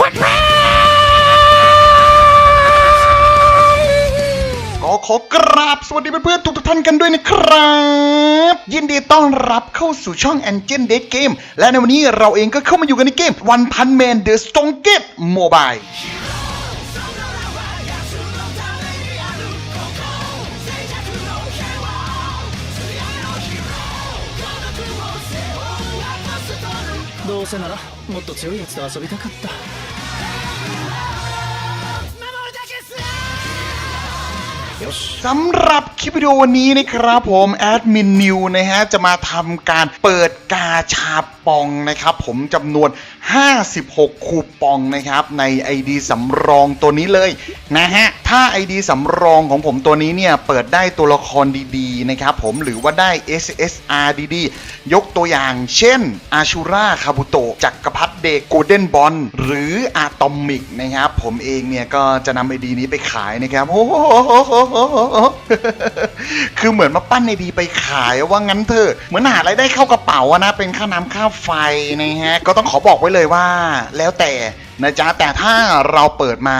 วัดแม่ก็ขอกราบสวัสดีเพื่อนๆทุกท่านกันด้วยนะครับ ยินดีต้อนรับเข้าสู่ช่อง Engine Date Game และในวันนี้เราเองก็เข้ามาอยู่กันในเกม One Punch Man The Strongest Mobile どうせならもっと強いやつと遊びたかった สำหรับคลิปวิดีโอวันนี้นะครับผมแอดมินนิวนะฮะจะมาทำการเปิดกาชาปองนะครับผมจำนวน 56 คูปองนะครับใน ID สำรองตัวนี้เลยนะฮะถ้า ID สำรองของผมตัวนี้เนี่ยเปิดได้ตัวละครดีๆนะครับผมหรือว่าได้ SSR ดีๆ ยกตัวอย่างเช่นอาชูราคาบุโตะจักรพรรดิเดกโกลเด้นบอลหรืออะตอมิกนะครับผมเองเนี่ยก็จะนำไอดีนี้ไปขายนะครับโอ้โหคือเหมือนมาปั้นไอดีไปขายว่างั้นเถอะเหมือนหารายได้เข้ากระเป๋าอะนะ เป็นค่าน้ำค่าไฟนะฮะ ก็ต้องขอบอกไว้เลยว่า แล้วแต่นะจ๊ะแต่ถ้าเราเปิดมา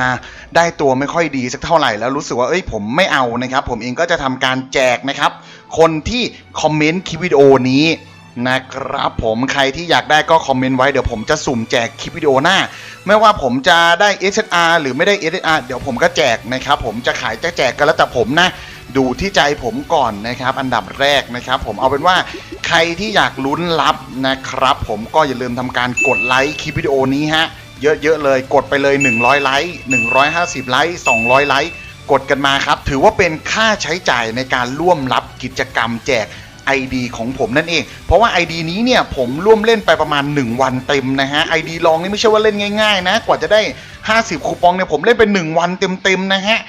ได้ตัวไม่ค่อยดีสักเท่าไหร่แล้วรู้สึกว่าเอ้ยผมไม่เอานะครับ ผมเองก็จะทำการแจกนะครับ คนที่คอมเมนต์คลิปวิดีโอนี้ นะครับผมใครที่อยากได้ก็คอมเมนต์ไว้เดี๋ยวผมจะสุ่มแจกคลิปวิดีโอหน้า ไม่ว่าผมจะได้ SSR หรือไม่ได้ SSR เดี๋ยวผมก็แจกนะครับผมจะขายจะแจกกันแล้วแต่ผมนะ ดูที่ใจผมก่อนนะครับ อันดับแรกนะครับ ผมเอาเป็นว่าใครที่อยากลุ้นรับนะครับ ผมก็อย่าลืมทำการกดไลค์คลิปวิดีโอนี้ฮะเยอะๆเลยกดไปเลย 100 ไลค์150 ไลค์200 ไลค์กดกันมาครับ ถือว่าเป็นค่าใช้จ่ายในการร่วมรับกิจกรรมแจก ID ของผมนั่นเอง เพราะว่า ID นี้เนี่ยผมร่วมเล่นไปประมาณ 1 วันเต็มนะฮะ ID ลองนี่ไม่ใช่ว่าเล่นง่ายๆ นะ กว่าจะได้ 50 คูปองเนี่ยผมเล่นไป 1 วันเต็มๆนะฮะ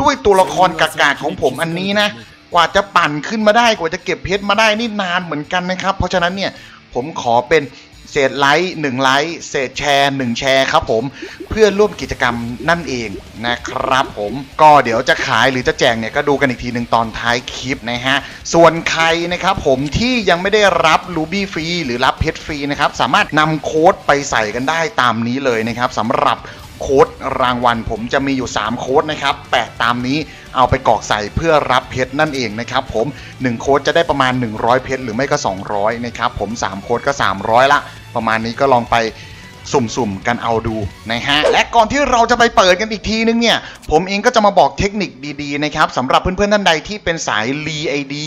ด้วยตัวละครกากาของผมอันนี้นะ กว่าจะปั่นขึ้นมาได้ กว่าจะเก็บเพชรมาได้นี่นานเหมือนกันนะครับ เพราะฉะนั้นเนี่ยผมขอเป็น เศษไลค์หนึ่งไลค์เศษแชร์หนึ่งแชร์ครับผมเพื่อร่วมกิจกรรมนั่นเองนะครับผมก็เดี๋ยวจะขายหรือจะแจกเนี่ยก็ดูกันอีกทีหนึ่งตอนท้ายคลิปนะฮะส่วนใครนะครับผมที่ยังไม่ได้รับรูบี้ฟรีหรือรับเพชรฟรีนะครับสามารถนำโค้ดไปใส่กันได้ตามนี้เลยนะครับสำหรับโค้ดรางวัลผมจะมีอยู่ 3 โค้ดนะครับแปะตามนี้ เอาไปกรอกใส่เพื่อรับเพชรนั่นเองนะครับผม 1 โค้ดจะได้ประมาณ 100 เพชรหรือไม่ก็ 200 นะครับผม 3 โค้ดก็ 300 ละ ประมาณนี้ก็ลองไป สุ่มๆกันเอาดูนะฮะและก่อนที่เราจะไปเปิดกันอีกทีนึงเนี่ย ผมเองก็จะมาบอกเทคนิคดีๆนะครับสำหรับเพื่อนๆท่านใดที่เป็นสายรีไอดี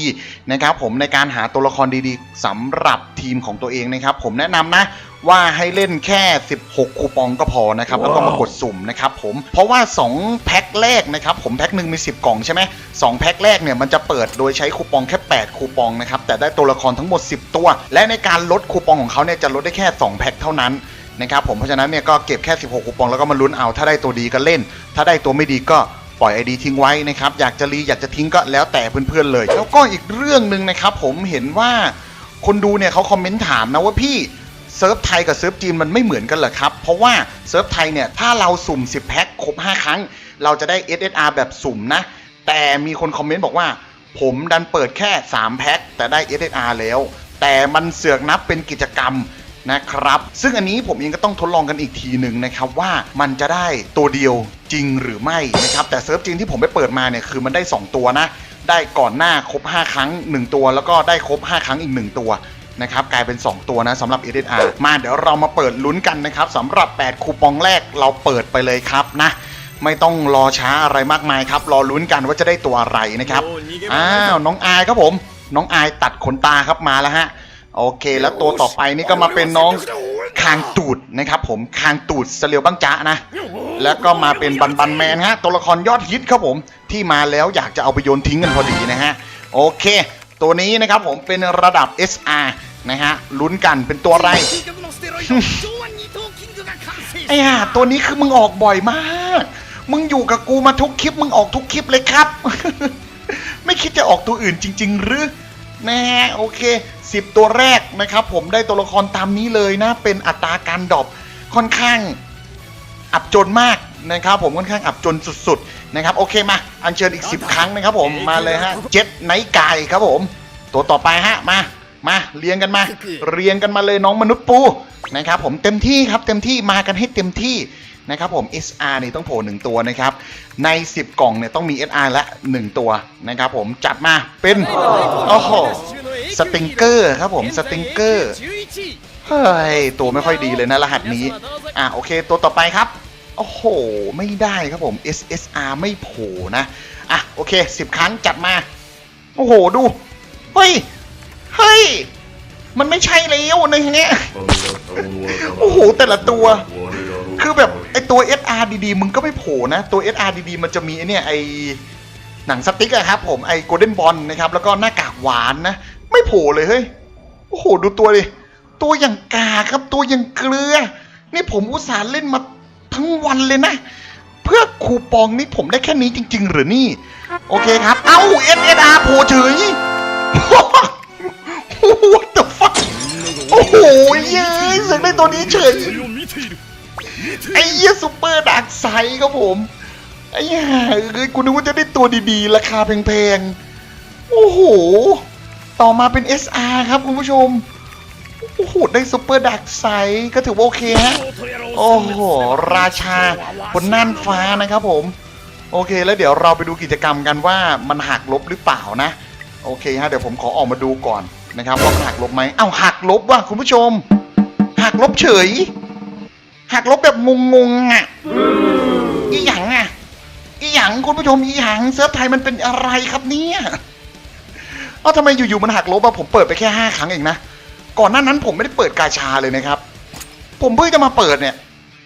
นะครับผมในการหาตัวละครดีๆสำหรับทีมของตัวเองนะครับผมแนะนำนะว่าให้เล่นแค่ 16 คูปองก็พอนะครับ แล้วก็มากดสุ่มนะครับผม เพราะว่า 2 แพ็คแรกนะครับผมแพ็คหนึ่งมี 10 กล่องใช่ไหมสองแพ็คแรกเนี่ยมันจะเปิดโดยใช้คูปองแค่ 8 คูปองนะครับ แต่ได้ตัวละครทั้งหมด 10 ตัว และในการลดคูปองของเขาเนี่ยจะลดได้แค่ 2 แพ็คเท่านั้น นะครับผมเพราะฉะนั้นเนี่ยก็เก็บแค่ 16คูปองแล้วก็มาลุ้นเอาถ้าได้ตัวดีก็เล่น ถ้าได้ตัวไม่ดีก็ปล่อยไอดีทิ้งไว้นะครับอยากจะรีอยากจะทิ้งก็แล้วแต่เพื่อนๆเลย แล้วก็อีกเรื่องหนึ่งนะครับผมเห็นว่าคนดูเนี่ยเขาคอมเมนต์ถามนะว่าพี่เซิร์ฟไทยกับเซิร์ฟจีนมันไม่เหมือนกันเหรอครับ เพราะว่าเซิร์ฟไทยเนี่ยถ้าเราสุ่ม 10 แพ็คครบ 5 ครั้ง เราจะได้ SSR แบบสุ่มนะ แต่มีคนคอมเมนต์บอกว่า ผมดันเปิดแค่ 3 แพ็คแต่ได้ SSR แล้ว แต่มันเสือกนับเป็นกิจกรรม นะครับ ซึ่งอันนี้ผมเองก็ต้องทดลองกันอีกทีหนึ่งนะครับว่ามันจะได้ตัวเดียวจริงหรือไม่นะครับแต่เซิร์ฟจีนที่ผมไปเปิดมาเนี่ยคือมันได้ 2 ตัวนะ ได้ก่อนหน้าครบ 5 ครั้ง 1 ตัว แล้วก็ได้ครบ 5 ครั้งอีก 1 ตัวนะครับกลายเป็น 2 ตัวนะสำหรับ SSR มาเดี๋ยวเรามาเปิดลุ้นกันนะครับสำหรับ 8 คูปองแรกเราเปิดไปเลยครับนะ ไม่ต้องรอช้าอะไรมากมายครับ รอลุ้นกันว่าจะได้ตัวอะไรนะครับอ้าวน้องอายครับผม น้องอายตัดขนตาครับมาแล้วฮะ โอเค แล้วตัวต่อไปนี่ก็มาเป็นน้องคางตูดนะครับผมคางตูดเสลียวบังจ้านะ แล้วก็มาเป็นบันบันแมนฮะตัวละครยอดฮิตครับผมที่มาแล้วอยากจะเอาไปโยนทิ้งกันพอดีนะฮะโอเค ตัวนี้นะครับผมเป็นระดับ SR นะฮะลุ้นกันเป็นตัวอะไรไอ้ห่าตัวนี้คือมึงออกบ่อยมาก มึงอยู่กับกูมาทุกคลิป มึงออกทุกคลิปเลยครับ ไม่คิดจะออกตัวอื่นจริง ๆ หรือนะฮะโอเค 10 ตัวแรกนะครับ ผมได้ตัวละครตามนี้เลยนะ เป็นอัตราการดรอปค่อนข้างอับจนมากนะครับผมค่อนข้างอับจนสุดๆนะครับโอเคมา อัญเชิญอีก 10 ครั้งนะครับผมมาเลยฮะเจ็ดไนท์ไก่ครับผม ตัวต่อไปฮะมามาเรียงกันมา เรียงกันมาเลยน้องมนุษย์ปูนะครับผมเต็มที่ครับเต็มที่มากันให้เต็มที่ นะครับผม SR นี่ต้องโผล่หนึ่งตัวนะครับ ใน 10 กล่องเนี่ยต้องมี SR ละ 1 ตัวนะครับผมจัดมาเป็นโอ้โหสติงเกอร์ครับผมสติงเกอร์เฮ้ยตัวไม่ค่อยดีเลยนะรหัสนี้ อะโอเค ตัวต่อไปครับ โอ้โห ไม่ได้ครับผม SSR ไม่โผล่นะ อะโอเค 10 ครั้งจัดมา โอ้โหดู เฮ้ย เฮ้ย มันไม่ใช่แล้วในเนี้ยโอ้โห แต่ละตัว คือแบบไอตัว SR ดีๆมึงก็ไม่โผล่นะ ตัว SR ดีๆมันจะมีไอเนี่ยไอหนังสติ๊กอะครับผมไอโกลเด้นบอลนะครับ แล้วก็หน้ากากหวานนะ ไม่โผล่เลยเฮ้ย โอ้โห ดูตัวดิ ตัวอย่างกาครับ ตัวอย่างเกลือ นี่ผมอุตส่าห์เล่นมาทั้งวันเลยนะ เพื่อคูปองนี่ผมได้แค่นี้จริง ๆ หรือนี่ โอเคครับ เอ้า SSR โผล่เฉย What the fuck โอ้โหเย้ยเสียงได้ตัวนี้เฉย ไอ้เหี้ยซูเปอร์ดักไซครับผมไอ้ห่าเอ้ยกูนึกว่าจะได้ตัวดีๆ ราคาแพงๆ โอ้โห ต่อมาเป็น SR ครับคุณผู้ชม โอ้โห ได้ซูเปอร์ดักไซก็ถือว่าโอเคฮะ โอ้โห ราชาบนน่านฟ้านะครับผม โอเคแล้วเดี๋ยวเราไปดูกิจกรรมกันว่ามันหักลบหรือเปล่านะ โอเคฮะ เดี๋ยวผมขอออกมาดูก่อนนะครับว่ามันหักลบไหมเอ้าหักลบว่ะคุณผู้ชม หักลบเฉย หักลบแบบงงๆอะอีหยังอะอีหยังคุณผู้ชมอีหยังเซิร์ฟไทยมันเป็นอะไรครับเนี่ยเอ้าทำไมอยู่ๆมันหักลบอะผมเปิดไปแค่ห้าครั้งเองนะก่อนหน้านั้นผมไม่ได้เปิดกาชาเลยนะครับ ผมเพิ่งจะมาเปิดเนี่ย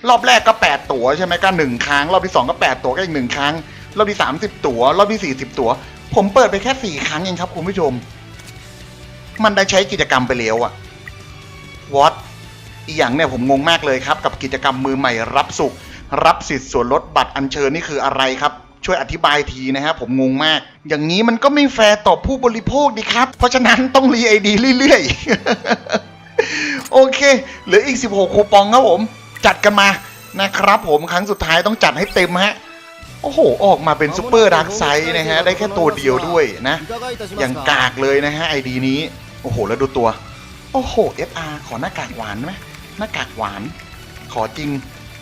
รอบแรกก็แปดตั๋วใช่ไหมก็หนึ่งครั้ง รอบที่สองก็แปดตั๋วก็อีกหนึ่งครั้ง รอบที่สามสิบตั๋ว รอบที่สี่สิบตั๋ว ผมเปิดไปแค่สี่ครั้งเองครับคุณผู้ชม มันได้ใช้กิจกรรมไปแล้วอะวอต อีกอย่างเนี่ยผมงงมากเลยครับ กับกิจกรรมมือใหม่รับสุข รับสิทธิ์ส่วนลดบัตรอัญเชิญนี่คืออะไรครับ ช่วยอธิบายทีนะครับผมงงมาก อย่างนี้มันก็ไม่แฟร์ต่อผู้บริโภคดีครับ เพราะฉะนั้นต้องรีไอดีเรื่อยๆ โอเคเหลืออีก 16 คูปองครับผม จัดกันมานะครับผมครั้งสุดท้ายต้องจัดให้เต็มฮะโอ้โห ออกมาเป็นซูเปอร์ดักไซส์นะฮะ ได้แค่ตัวเดียวด้วยนะ อย่างกากเลยนะฮะไอดีนี้ โอ้โห แล้วดูตัว โอ้โห FR ขอหน้ากากหวานไหม หน้ากากหวาน ขอจริง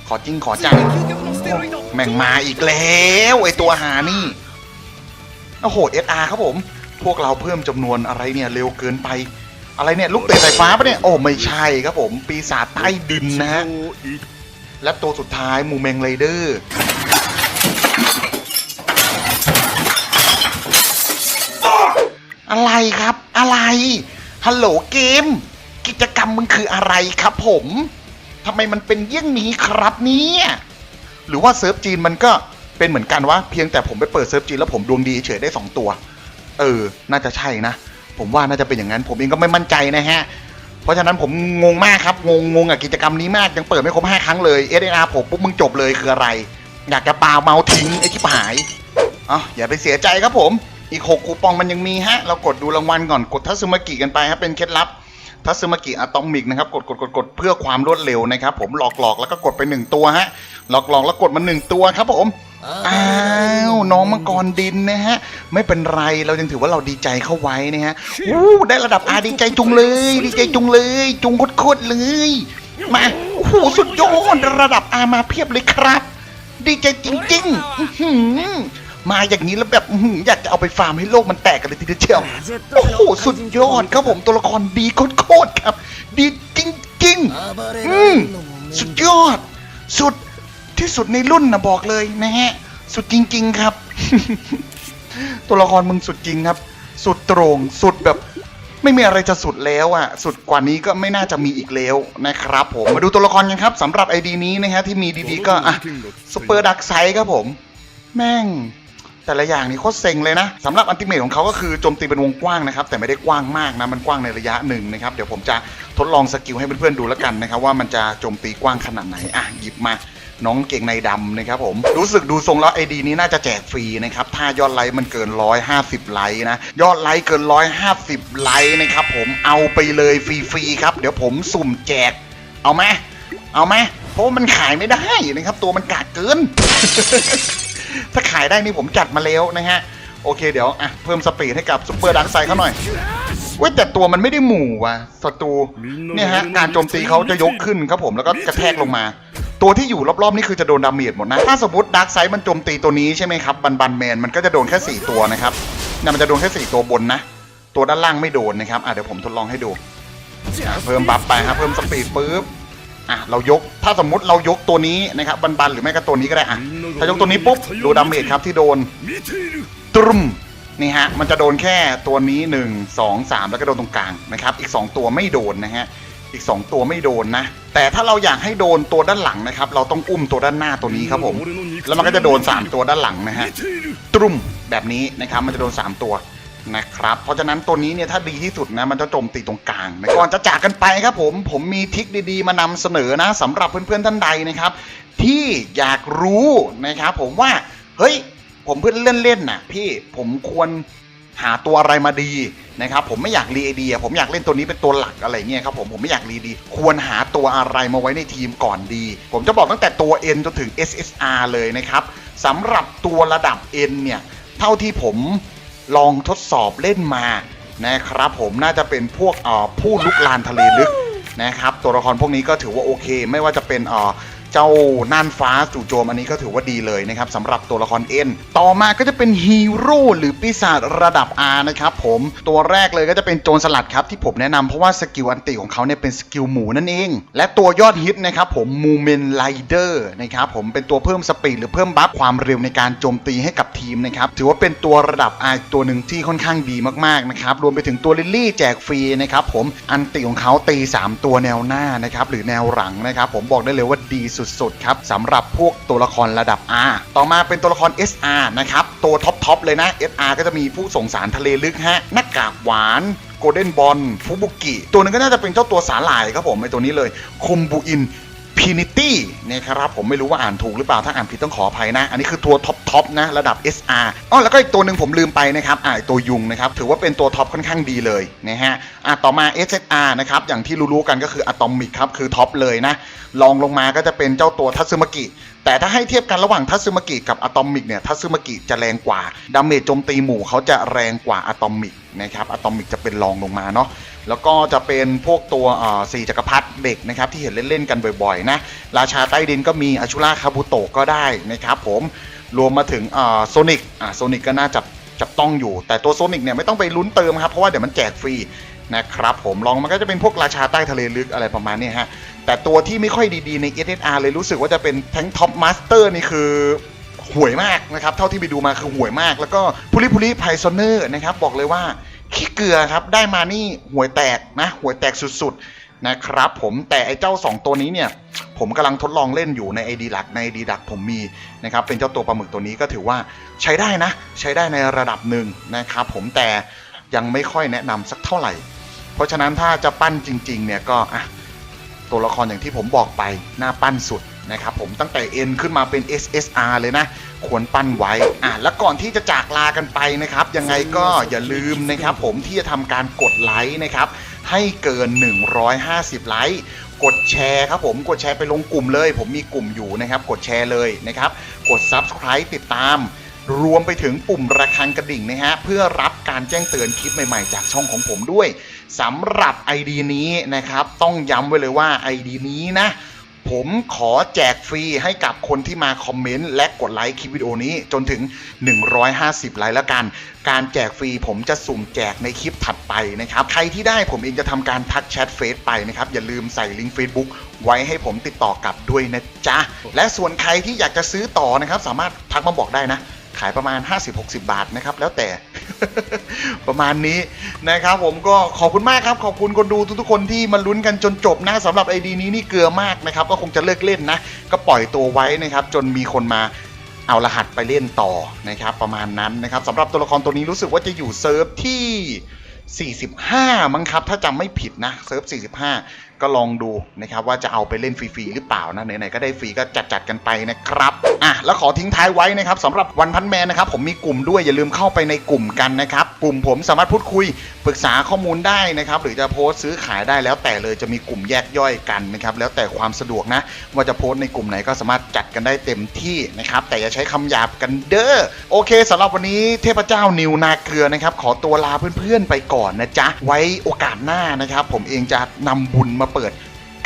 ขอจริงขอจังแม่งมาอีกแล้วไอตัวหานี่โอ้โห SR ครับผม พวกเราเพิ่มจำนวนอะไรเนี่ยเร็วเกินไป อะไรเนี่ยลูกเตะสายฟ้าปะเนี่ยโอ้ไม่ใช่ครับผม ปีศาจใต้ดินนะฮะและตัวสุดท้ายมูเมงไรเดอร์อะไรครับ อะไรฮัลโหลเกม กิจกรรมมึงคืออะไรครับผมทำไมมันเป็นเยี่ยงนี้ครับเนี่ยหรือว่าเซิร์ฟจีนมันก็เป็นเหมือนกันวะเพียงแต่ผมไปเปิดเซิร์ฟจีนแล้วผมดวงดีเฉยได้สองตัว เออ น่าจะใช่นะ ผมว่าน่าจะเป็นอย่างนั้น ผมเองก็ไม่มั่นใจนะฮะ เพราะฉะนั้นผมงงมากครับ งงงงกับกิจกรรมนี้มากยังเปิดไม่ครบห้าครั้งเลย s อ r ผมปุ๊บมึงจบเลยคืออะไร อยากจะปาเมาทิ้งไอ้ชิบหายอ๋ออย่าไปเสียใจครับผม อีกหกคูปองมันยังมีฮะ เรากดดูรางวัลก่อนกดทัศมากิกันไปครับเป็นเคล็ดลับ ทัศมากิอะตอมิกนะครับกดกดกดกดเพื่อความรวดเร็วนะครับผมหลอกหลอกแล้วก็กดไปหนึ่งตัวฮะหลอกหลอกแล้วกดมาหนึ่งตัวครับผมอ้าวน้องมังกรดินนะฮะ ไม่เป็นไรเรายังถือว่าเราดีใจเข้าไว้นะฮะอู้ได้ระดับอาดีใจจุงเลย ดีใจจุงเลย จุงโคตรๆเลย มาโอ้โหสุดยอดระดับอามาเพียบเลยครับ ดีใจจริงๆอื้อหือ มาอย่างนี้แล้วแบบอื้อหืออยากจะเอาไปฟาร์มให้โลกมันแตกกันเลยทีเดียวเชียวโอ้โหสุดยอดครับผมตัวละครดีโคตรๆครับ ดีจริงๆอืมสุดยอด สุดที่สุดในรุ่นนะบอกเลยนะฮะ สุดจริง ๆครับ ตัวละครมึงสุดจริงครับ สุดตรงสุดแบบ ไม่มีอะไรจะสุดแล้วอะ สุดกว่านี้ก็ไม่น่าจะมีอีกแล้วนะครับผมมาดูตัวละครกันครับสำหรับไอดีนี้นะฮะที่มีดีๆก็อะซูเปอร์ดักไซครับผม แม่ง แต่ละอย่างนี่โคตรเซ็งเลยนะสำหรับอันติเมทของเขาก็คือโจมตีเป็นวงกว้างนะครับแต่ไม่ได้กว้างมากนะมันกว้างในระยะหนึ่งนะครับเดี๋ยวผมจะทดลองสกิลให้เพื่อนๆดูแล้วกันนะครับว่ามันจะโจมตีกว้างขนาดไหนอะหยิบมาน้องเก่งในดำนะครับผมรู้สึกดูทรงแล้วไอดีนี้น่าจะแจกฟรีนะครับถ้ายอดไลค์มันเกิน 150 ไลค์นะยอดไลค์เกิน 150 ไลค์นะครับผมเอาไปเลยฟรีๆครับ เดี๋ยวผมสุ่มแจก เอาไหมเอาไหมเพราะมันขายไม่ได้นะครับ ตัวมันกากเกิน ถ้าขายได้นี่ผมจัดมาแล้วนะฮะ โอเคเดี๋ยวอะเพิ่มสปีดให้กับซุปเปอร์ดังไซเขาหน่อยเว้ยแต่ตัวมันไม่ได้หมู่ว่ะศัตรูเนี่ยฮะการโจมตีเขาจะยกขึ้นครับผมแล้วก็กระแทกลงมา ตัวที่อยู่รอบๆนี่คือจะโดนดาเมจหมดนะ ถ้าสมมติดักไซด์มันโจมตีตัวนี้ใช่ไหมครับบันบันแมนมันก็จะโดนแค่สี่ตัวนะครับเนี่ยมันจะโดนแค่สี่ตัวบนนะ ตัวด้านล่างไม่โดนนะครับอะเดี๋ยวผมทดลองให้ดูเพิ่มบัฟไปครับเพิ่มสปีดปุ๊บอะเรายกถ้าสมมุติเรายกตัวนี้นะครับบันบันหรือไม่ก็ตัวนี้ก็ได้อะ ถ้ายกตัวนี้ปุ๊บดูดาเมจครับที่โดนตรุมนี่ฮะมันจะโดนแค่ตัวนี้ 1 2 3 แล้วก็โดนตรงกลางนะครับอีก 2 ตัวไม่โดนนะฮะอีก 2 ตัวไม่โดนนะ แต่ถ้าเราอยากให้โดนตัวด้านหลังนะครับ เราต้องอุ้มตัวด้านหน้าตัวนี้ครับผม แล้วมันก็จะโดน 3 ตัวด้านหลังนะฮะตรุมแบบนี้นะครับมันจะโดน 3 ตัว นะครับ เพราะฉะนั้นตัวนี้เนี่ยถ้าดีที่สุดนะมันจะโจมตีตรงกลางนะก่อนจะจากกันไปครับผมผมมีทริคดีๆ มานำเสนอนะสำหรับเพื่อนๆท่านใดนะครับ ที่อยากรู้นะครับผมว่าเฮ้ยผมเพื่อนเล่นๆน่ะพี่ผมควรหาตัวอะไรมาดีนะครับผมไม่อยากรีไอเดียผมอยากเล่นตัวนี้เป็นตัวหลักอะไรเงี้ยครับผมผมไม่อยากรีดี ควรหาตัวอะไรมาไว้ในทีมก่อนดี ผมจะบอกตั้งแต่ตัว N จนถึง SSR เลยนะครับสำหรับตัวระดับ N เนี่ย เท่าที่ผม ลองทดสอบเล่นมานะครับผมน่าจะเป็นพวกผู้ลุกลานทะเลลึกนะครับ ตัวละครพวกนี้ก็ถือว่าโอเค ไม่ว่าจะเป็นอ่อ จ้าน่านฟ้าจู่โจมอันนี้ก็ถือว่าดีเลยนะครับสำหรับตัวละครเอ็นต่อมาก็จะเป็นฮีโร่หรือปีศาจระดับ R นะครับผมตัวแรกเลยก็จะเป็นโจรสลัดครับที่ผมแนะนำเพราะว่าสกิลอันติของเขาเนี่ยเป็นสกิลหมูนั่นเอง และตัวยอดฮิตนะครับผมมูเมนไลเดอร์นะครับผมเป็นตัวเพิ่มสปีดหรือเพิ่มบัฟความเร็วในการโจมตีให้กับทีมนะครับถือว่าเป็นตัวระดับ R ตัวหนึ่งที่ค่อนข้างดีมากๆนะครับรวมไปถึงตัวลิลลี่แจกฟรีนะครับผมอันติของเขาตี 3 ตัวแนวหน้านะครับหรือแนวหลังนะครับผมบอกได้เลยว่าดีสุดๆครับสำหรับพวกตัวละครระดับ R ต่อมาเป็นตัวละคร SR นะครับ ตัวท็อปๆเลยนะ SR ก็จะมีผู้ส่งสารทะเลลึกฮะหน้ากากหวานโกลเด้นบอลฟูบุกิ ตัวนึงก็น่าจะเป็นเจ้าตัวสาหร่ายครับผมไอตัวนี้เลยคุมบูอินพินิต นะครับผมไม่รู้ว่าอ่านถูกหรือเปล่าถ้าอ่านผิดต้องขออภัยนะ อันนี้คือตัวท็อปท็อปนะระดับ SR อ๋อแล้วก็อีกตัวหนึ่งผมลืมไปนะครับอ่าตัวยุงนะครับถือว่าเป็นตัวท็อปค่อนข้างดีเลยนะฮะอะต่อมา SSR นะครับอย่างที่รู้ๆกันก็คืออะตอมิกครับคือท็อปเลยนะลองลงมาก็จะเป็นเจ้าตัวทัตสึมากิ แต่ถ้าให้เทียบกันระหว่างทัตสึมากิกับอะตอมิกเนี่ยทัตสึมากิจะแรงกว่าดาเมจโจมตีหมู่เขาจะแรงกว่าอะตอมิกนะครับอะตอมิกจะเป็นรองลงมาเนาะแล้วก็จะเป็นพวกตัวสี่จักรพรรดิเด็กนะครับที่เห็นเล่นๆกันบ่อยๆนะราชาใต้ดินก็มีอาชูราคาบุโตะก็ได้นะครับผมรวมมาถึงโซนิกโซนิกก็น่าจับจับต้องอยู่ แต่ตัวโซนิกเนี่ยไม่ต้องไปลุ้นเติมครับเพราะว่าเดี๋ยวมันแจกฟรีนะครับผมลองมันก็จะเป็นพวกราชาใต้ทะเลลึกอะไรประมาณนี้ฮะ แต่ตัวที่ไม่ค่อยดีๆใน SSR เลยรู้สึกว่าจะเป็นแทงท็อปมาสเตอร์นี่คือห่วยมากนะครับ เท่าที่ไปดูมาคือห่วยมาก แล้วก็พูลิพูลิไพโซเนอร์นะครับ บอกเลยว่าขี้เกลือครับ ได้มานี่ห่วยแตกนะห่วยแตกสุดๆนะครับผมแต่ไอ้เจ้า 2 ตัวนี้เนี่ย ผมกำลังทดลองเล่นอยู่ใน ID หลักใน ID ดักผมมีนะครับ เป็นเจ้าตัวปลาหมึกตัวนี้ก็ถือว่าใช้ได้นะ ใช้ได้ในระดับหนึ่งนะครับผมแต่ยังไม่ค่อยแนะนำสักเท่าไหร่ เพราะฉะนั้นถ้าจะปั้นจริง ๆ เนี่ยก็อะ ตัวละครอย่างที่ผมบอกไปหน้าปั้นสุดนะครับผมตั้งแต่ N ขึ้นมาเป็น SSR เลยนะ ควรปั้นไว้อะแล้วก่อนที่จะจากลากันไปนะครับ ยังไงก็อย่าลืมนะครับผมที่จะทำการกดไลค์นะครับให้เกิน 150 ไลค์กดแชร์ครับผมกดแชร์ไปลงกลุ่มเลย ผมมีกลุ่มอยู่นะครับ กดแชร์เลยนะครับ กด Subscribe ติดตาม รวมไปถึงปุ่มระฆังกระดิ่งนะฮะเพื่อรับการแจ้งเตือนคลิปใหม่ๆ จากช่องของผมด้วย สำหรับ ID นี้นะครับ ต้องย้ำไว้เลยว่า ID นี้นะผมขอแจกฟรีให้กับคนที่มาคอมเมนต์และกดไลค์คลิปวิดีโอนี้จนถึง 150 ไลค์แล้วกัน การแจกฟรีผมจะสุ่มแจกในคลิปถัดไปนะครับ ใครที่ได้ผมเองจะทำการทักแชทเฟซไปนะครับ อย่าลืมใส่ลิงก์ Facebook ไว้ให้ผมติดต่อกลับด้วยนะจ๊ะ และส่วนใครที่อยากจะซื้อต่อนะครับ สามารถทักมาบอกได้นะ ขายประมาณ 50-60 บาทนะครับ แล้วแต่ประมาณนี้นะครับ ผมก็ขอบคุณมากครับ ขอบคุณคนดูทุกๆคนที่มาลุ้นกันจนจบนะสำหรับไอดีนี้นี่เกลือมากนะครับ ก็คงจะเลิกเล่นนะ ก็ปล่อยตัวไว้นะครับ จนมีคนมาเอารหัสไปเล่นต่อนะครับ ประมาณนั้นนะครับสำหรับตัวละครตัวนี้รู้สึกว่าจะอยู่เซิร์ฟที่ 45 มั้งครับ ถ้าจำไม่ผิดนะเซิร์ฟ 45 ก็ลองดูนะครับว่าจะเอาไปเล่นฟรีๆหรือเปล่านะไหนๆก็ได้ฟรีก็จัดๆกันไปนะครับอะแล้วขอทิ้งท้ายไว้นะครับสำหรับวันพันแมนนะครับผมมีกลุ่มด้วยอย่าลืมเข้าไปในกลุ่มกันนะครับกลุ่มผมสามารถพูดคุยปรึกษาข้อมูลได้นะครับหรือจะโพสต์ซื้อขายได้แล้วแต่เลยจะมีกลุ่มแยกย่อยกันนะครับแล้วแต่ความสะดวกนะว่าจะโพสต์ในกลุ่มไหนก็สามารถจัดกันได้เต็มที่นะครับแต่อย่าใช้คำหยาบกันเด้อโอเคสำหรับวันนี้เทพเจ้านิวนาเกลือนะครับขอตัวลาเพื่อนๆไปก่อนนะจ๊ะไว้โอกาสหน้านะครับผมเองจะนำบุญมาเปิด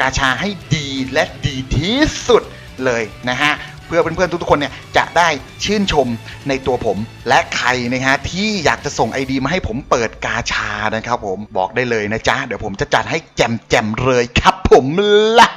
กาชาให้ดีและดีที่สุดเลยนะฮะเพื่อเพื่อนๆทุกๆคนเนี่ยจะได้ชื่นชมในตัวผม และใครนะฮะที่อยากจะส่งไอดีมาให้ผมเปิดกาชานะครับผมบอกได้เลยนะจ๊ะเดี๋ยวผมจะจัดให้แจมๆเลยครับผมละ